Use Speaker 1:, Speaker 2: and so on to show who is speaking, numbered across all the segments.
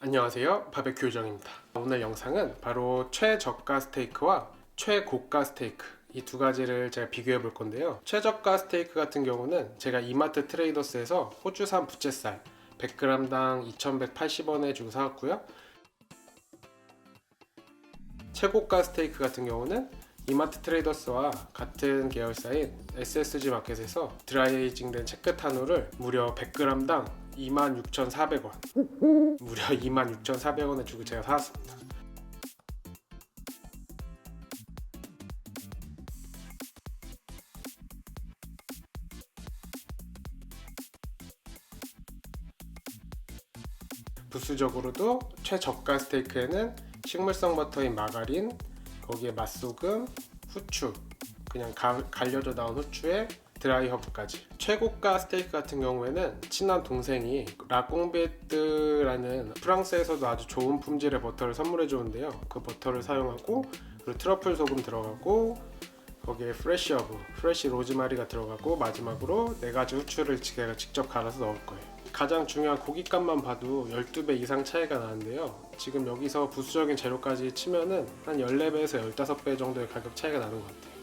Speaker 1: 안녕하세요. 바베큐 요정입니다. 오늘 영상은 바로 최저가 스테이크와 최고가 스테이크. 이 두 가지를 제가 비교해 볼 건데요. 최저가 스테이크 같은 경우는 제가 이마트 트레이더스에서 호주산 부채살 100g당 2180원에 주고 사왔고요. 최고가 스테이크 같은 경우는 이마트 트레이더스와 같은 계열사인 SSG 마켓에서 드라이에이징된 체크 탄호를 무려 100g당 26,400원 무려 26,400원에 주고 제가 사왔습니다. 부수적으로도 최저가 스테이크에는 식물성 버터인 마가린, 거기에 맛소금, 후추, 그냥 가- 갈려져 나온 후추에 드라이 허브까지. 최고가 스테이크 같은 경우에는 친한 동생이 라꽁베트라는 프랑스에서도 아주 좋은 품질의 버터를 선물해 주는데요. 그 버터를 사용하고 그리고 트러플 소금 들어가고 거기에 프레쉬 허브, 프레쉬 로즈마리가 들어가고 마지막으로 네 가지 후추를 제가 직접 갈아서 넣을 거예요. 가장 중요한 고깃값만 봐도 12배 이상 차이가 나는데요. 지금 여기서 부수적인 재료까지 치면은 한 14배에서 15배 정도의 가격 차이가 나는 것 같아요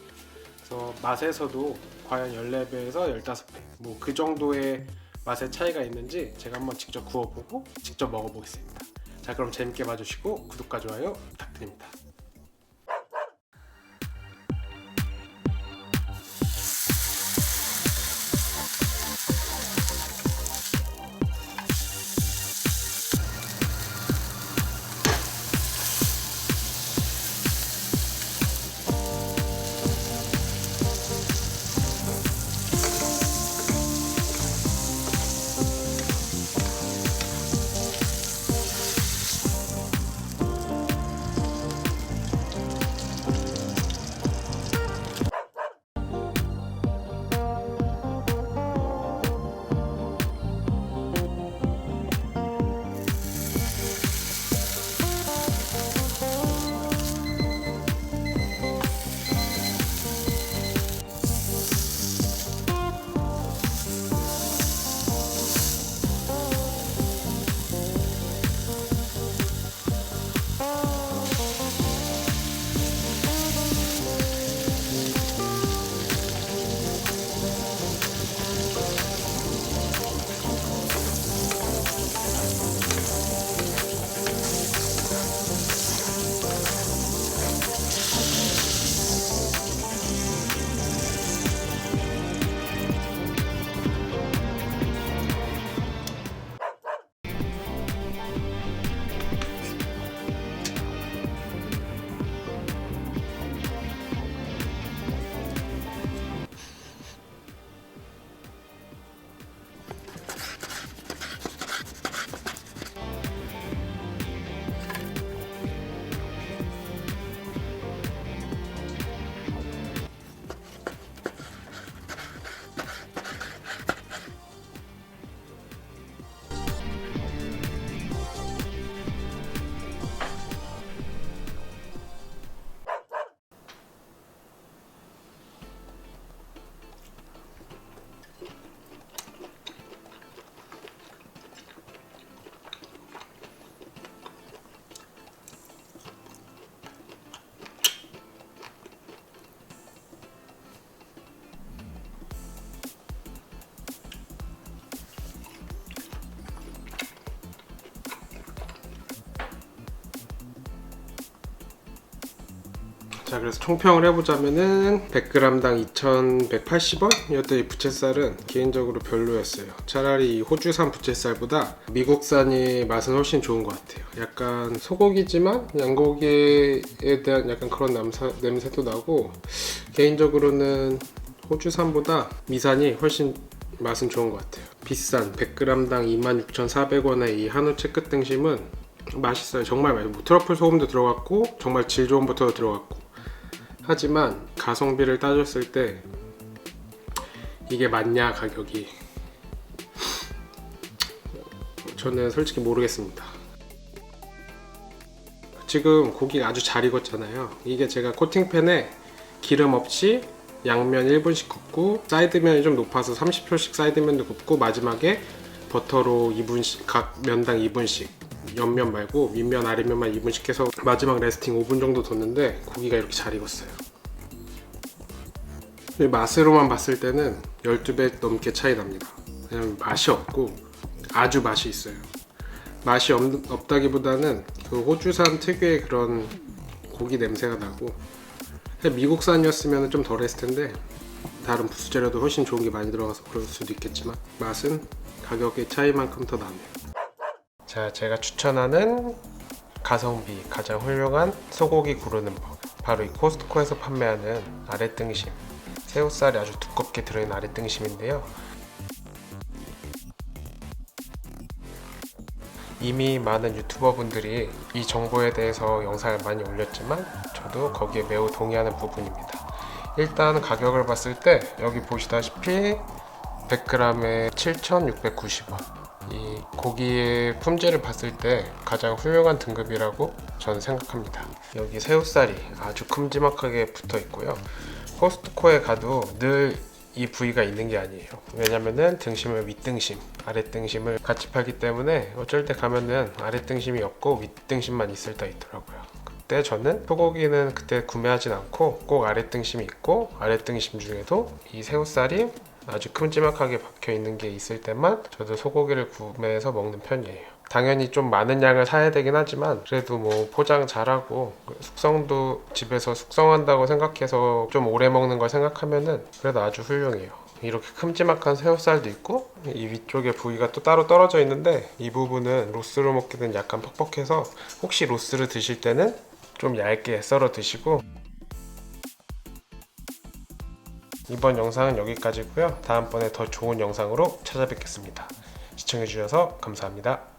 Speaker 1: 그래서 맛에서도 과연 14배에서 15배 뭐 그 정도의 맛의 차이가 있는지 제가 한번 직접 구워보고 직접 먹어보겠습니다. 자 그럼 재밌게 봐주시고 구독과 좋아요 부탁드립니다 자 그래서 총평을 해보자면은 100g당 2180원? 이 부채살은 개인적으로 별로였어요. 차라리 이 호주산 부채살보다 미국산이 맛은 훨씬 좋은 것 같아요. 약간 소고기지만 양고기에 대한 약간 그런 남사, 냄새도 나고 개인적으로는 호주산보다 미산이 훨씬 맛은 좋은 것 같아요. 비싼 100g당 26,400원의 이 한우 땡심은 맛있어요. 정말 맛있어요. 뭐 트러플 소금도 들어갔고 정말 질 좋은 버터도 들어갔고 하지만 가성비를 따졌을 때 이게 맞냐 가격이 저는 솔직히 모르겠습니다. 지금 고기가 아주 잘 익었잖아요. 이게 제가 코팅팬에 기름 없이 양면 1분씩 굽고 사이드면이 좀 높아서 30초씩 사이드면도 굽고 마지막에 버터로 2분씩 각 면당 2분씩 옆면 말고 윗면 아랫면만 2분씩 해서 마지막 레스팅 5분 정도 뒀는데 고기가 이렇게 잘 익었어요. 맛으로만 봤을 때는 12배 넘게 차이 납니다. 왜냐면 맛이 없고 아주 맛이 있어요. 맛이 없, 없다기보다는 그 호주산 특유의 그런 고기 냄새가 나고 미국산이었으면 좀 덜했을 텐데 다른 부수 재료도 훨씬 좋은 게 많이 들어가서 그럴 수도 있겠지만 맛은 가격의 차이만큼 더 나네요. 자, 제가 추천하는 가성비 가장 훌륭한 소고기 구르는 법 바로 이 코스트코에서 판매하는 아랫등심 새우살이 아주 두껍게 들어있는 아랫등심인데요. 이미 많은 유튜버 분들이 이 정보에 대해서 영상을 많이 올렸지만 저도 거기에 매우 동의하는 부분입니다. 일단 가격을 봤을 때 여기 보시다시피 100g에 7,690원. 이 고기의 품질을 봤을 때 가장 훌륭한 등급이라고 저는 생각합니다. 여기 새우살이 아주 큼지막하게 붙어 있고요. 코스트코에 가도 늘 이 부위가 있는 게 아니에요. 왜냐면은 등심을 윗등심, 아랫등심을 같이 팔기 때문에 어쩔 때 가면은 아랫등심이 없고 윗등심만 있을 때 있더라고요. 그때 저는 소고기는 그때 구매하진 않고 꼭 아랫등심이 있고 아랫등심 중에도 이 새우살이 아주 큼지막하게 박혀 있는 게 있을 때만 저도 소고기를 구매해서 먹는 편이에요. 당연히 좀 많은 양을 사야 되긴 하지만 그래도 뭐 포장 잘하고 숙성도 집에서 숙성한다고 생각해서 좀 오래 먹는 걸 생각하면은 그래도 아주 훌륭해요. 이렇게 큼지막한 새우살도 있고 이 위쪽에 부위가 또 따로 떨어져 있는데 이 부분은 로스로 먹기는 약간 퍽퍽해서 혹시 로스를 드실 때는 좀 얇게 썰어 드시고 이번 영상은 여기까지고요. 다음번에 더 좋은 영상으로 찾아뵙겠습니다. 시청해주셔서 감사합니다.